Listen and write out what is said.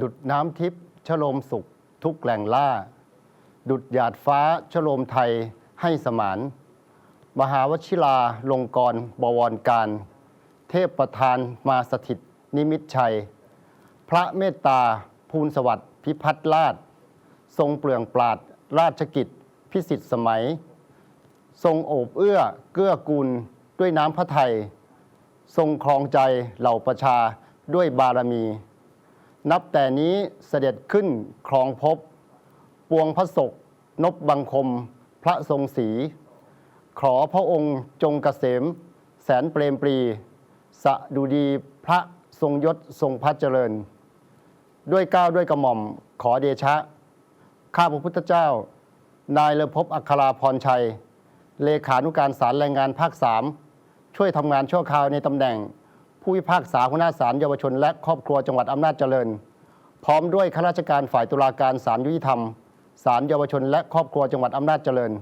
ดุดน้ำทิพย์ชโลมสุข ทุกแหล่งล่า ดุดหยาดฟ้าชโลมไทยให้สมาน มหาวชิราลงกรบวรการ เทพประธานมาสถิตนิมิตชัย พระเมตตาภูลสวัสดิ์พิพัฒน์ราช ทรงเปลืองปราดราชกิจพิสิทธิ์สมัย ทรงโอบเอื้อเกื้อกูลด้วยน้ำพระทัยทรงครองใจเหล่าประชาด้วยบารมี นับแต่นี้เสด็จขึ้นครองภพปวงพระศกนบบังคม พระทรงศรีขอพระองค์จงเกษม แสนเปรมปรี สะดุดีพระทรงยศทรงพระเจริญ ด้วยก้าวด้วยกระหม่อมขอเดชะ ข้าพระพุทธเจ้า นายเลภพอัคราพรชัย เลขานุการศาลแรงงานภาค3ช่วยทำงานชั่วคราวในตำแหน่ง ผู้พิพากษาหัวหน้าศาลเยาวชน และครอบครัวจังหวัดอำนาจเจริญ พร้อมด้วยข้าราชการฝ่ายตุลาการศาลยุติธรรมศาลเยาวชน และครอบครัวจังหวัดอำนาจเจริญ